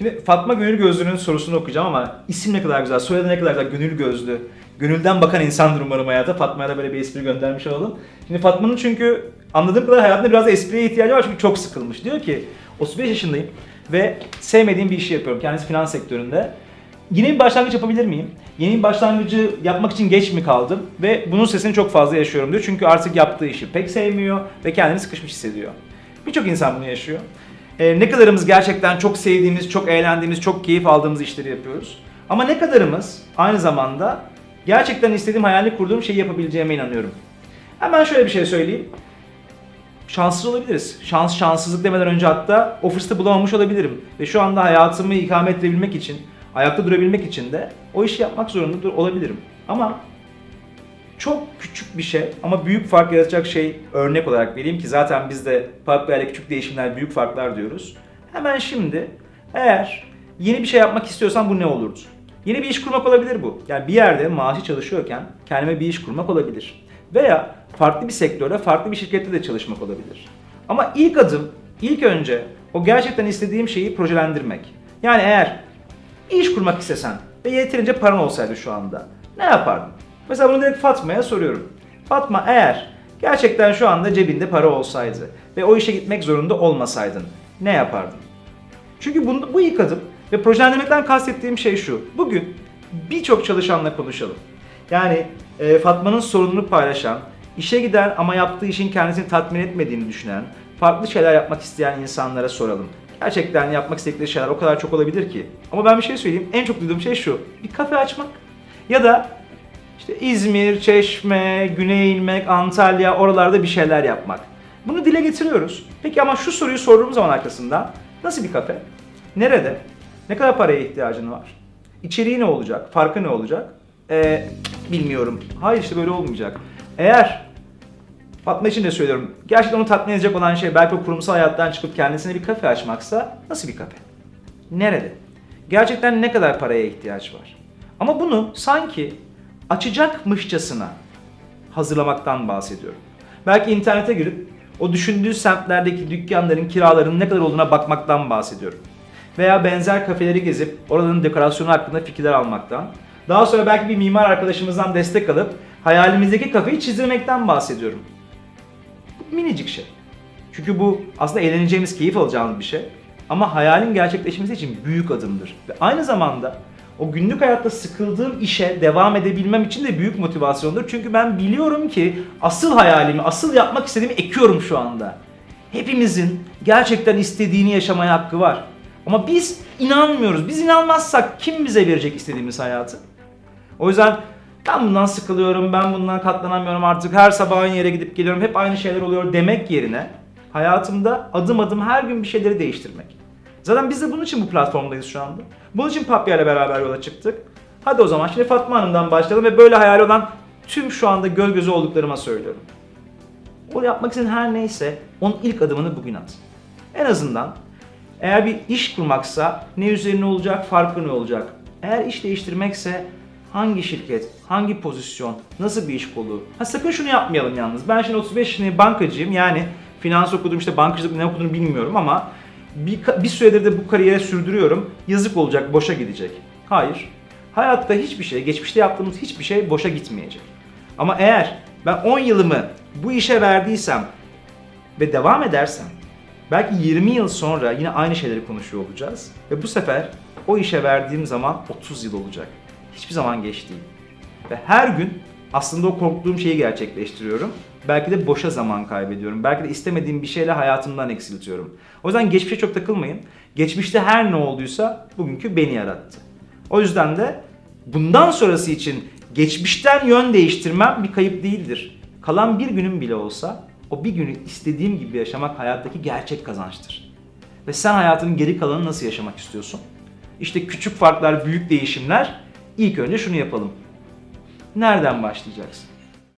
Şimdi Fatma Gönül Gözlü'nün sorusunu okuyacağım ama isim ne kadar güzel, soyadı ne kadar güzel, Gönül Gözlü. Gönülden bakan insandır umarım hayata. Fatma'ya da böyle bir espri göndermiş olalım. Şimdi Fatma'nın çünkü anladığım kadar hayatında biraz espriye ihtiyacı var çünkü çok sıkılmış. Diyor ki 35 yaşındayım ve sevmediğim bir işi yapıyorum. Kendisi finans sektöründe. Yeni bir başlangıç yapabilir miyim? Yeni bir başlangıcı yapmak için geç mi kaldım? Ve bunun sesini çok fazla yaşıyorum diyor. Çünkü artık yaptığı işi pek sevmiyor ve kendini sıkışmış hissediyor. Birçok insan bunu yaşıyor. Ee, ne kadarımız gerçekten çok sevdiğimiz, çok eğlendiğimiz, çok keyif aldığımız işleri yapıyoruz. Ama ne kadarımız aynı zamanda gerçekten istediğim hayalini kurduğum şeyi yapabileceğime inanıyorum. Hemen şöyle bir şey söyleyeyim. Şanssız olabiliriz. Şans, şanssızlık demeden önce hatta o fırsatı bulamamış olabilirim. Ve şu anda hayatımı ikame ettirebilmek için, ayakta durabilmek için de o işi yapmak zorunda olabilirim. Ama çok küçük bir şey ama büyük fark yaratacak şey örnek olarak vereyim ki zaten biz de farklı yerde küçük değişimler, büyük farklar diyoruz. Hemen şimdi eğer yeni bir şey yapmak istiyorsan bu ne olurdu? Yeni bir iş kurmak olabilir bu. Yani bir yerde maaşı çalışıyorken kendime bir iş kurmak olabilir. Veya farklı bir sektörde, farklı bir şirkette de çalışmak olabilir. Ama ilk adım, ilk önce o gerçekten istediğim şeyi projelendirmek. Yani eğer iş kurmak istesen ve yeterince paran olsaydı şu anda ne yapardın? Mesela bunu direkt Fatma'ya soruyorum. Fatma eğer gerçekten şu anda cebinde para olsaydı ve o işe gitmek zorunda olmasaydın ne yapardın? Çünkü bu, bu ilk adım ve projelendirmekten kastettiğim şey şu. Bugün birçok çalışanla konuşalım. Yani e, Fatma'nın sorununu paylaşan, işe giden ama yaptığı işin kendisini tatmin etmediğini düşünen, farklı şeyler yapmak isteyen insanlara soralım. Gerçekten yapmak istedikleri şeyler o kadar çok olabilir ki. Ama ben bir şey söyleyeyim. En çok duyduğum şey şu. Bir kafe açmak. Ya da işte İzmir, Çeşme, Güney İlmek, Antalya oralarda bir şeyler yapmak. Bunu dile getiriyoruz. Peki ama şu soruyu sorduğum zaman arkasında nasıl bir kafe? Nerede? Ne kadar paraya ihtiyacın var? İçeriği ne olacak? Farkı ne olacak? Ee, bilmiyorum. Hayır işte böyle olmayacak. Eğer Fatma için de söylüyorum. Gerçekten onu tatmin edecek olan şey belki o kurumsal hayattan çıkıp kendisine bir kafe açmaksa nasıl bir kafe? Nerede? Gerçekten ne kadar paraya ihtiyaç var? Ama bunu sanki açacakmışçasına hazırlamaktan bahsediyorum. Belki internete girip o düşündüğü semtlerdeki dükkanların kiralarının ne kadar olduğuna bakmaktan bahsediyorum. Veya benzer kafeleri gezip oraların dekorasyonu hakkında fikirler almaktan. Daha sonra belki bir mimar arkadaşımızdan destek alıp hayalimizdeki kafeyi çizdirmekten bahsediyorum. Bu minicik şey. Çünkü bu aslında eğleneceğimiz, keyif alacağımız bir şey. Ama hayalin gerçekleşmesi için büyük adımdır. Ve aynı zamanda o günlük hayatta sıkıldığım işe devam edebilmem için de büyük motivasyondur. Çünkü ben biliyorum ki asıl hayalimi, asıl yapmak istediğimi ekiyorum şu anda. Hepimizin gerçekten istediğini yaşamaya hakkı var. Ama biz inanmıyoruz. Biz inanmazsak kim bize verecek istediğimiz hayatı? O yüzden ben bundan sıkılıyorum, ben bundan katlanamıyorum artık, her sabah aynı yere gidip geliyorum, hep aynı şeyler oluyor demek yerine hayatımda adım adım her gün bir şeyleri değiştirmek. Zaten biz de bunun için bu platformdayız şu anda. Bunun için Papya ile beraber yola çıktık. Hadi o zaman şimdi Fatma Hanım'dan başlayalım ve böyle hayali olan tüm şu anda göl gözü olduklarıma söylüyorum. O yapmak istediğin her neyse onun ilk adımını bugün at. En azından eğer bir iş kurmaksa ne üzerine olacak, farkı ne olacak? Eğer iş değiştirmekse hangi şirket, hangi pozisyon, nasıl bir iş kolu? Ha sakın şunu yapmayalım yalnız. Ben şimdi 35 yaşındayım, bankacıyım. Yani finans okudum, işte bankacılık ne okuduğunu bilmiyorum ama bir, bir süredir de bu kariyere sürdürüyorum. Yazık olacak, boşa gidecek. Hayır. Hayatta hiçbir şey, geçmişte yaptığımız hiçbir şey boşa gitmeyecek. Ama eğer ben 10 yılımı bu işe verdiysem ve devam edersem belki 20 yıl sonra yine aynı şeyleri konuşuyor olacağız. Ve bu sefer o işe verdiğim zaman 30 yıl olacak. Hiçbir zaman geç değil. Ve her gün aslında o korktuğum şeyi gerçekleştiriyorum. Belki de boşa zaman kaybediyorum. Belki de istemediğim bir şeyle hayatımdan eksiltiyorum. O yüzden geçmişe çok takılmayın. Geçmişte her ne olduysa bugünkü beni yarattı. O yüzden de bundan sonrası için geçmişten yön değiştirmem bir kayıp değildir. Kalan bir günüm bile olsa o bir günü istediğim gibi yaşamak hayattaki gerçek kazançtır. Ve sen hayatının geri kalanını nasıl yaşamak istiyorsun? İşte küçük farklar, büyük değişimler. İlk önce şunu yapalım. Nereden başlayacaksın?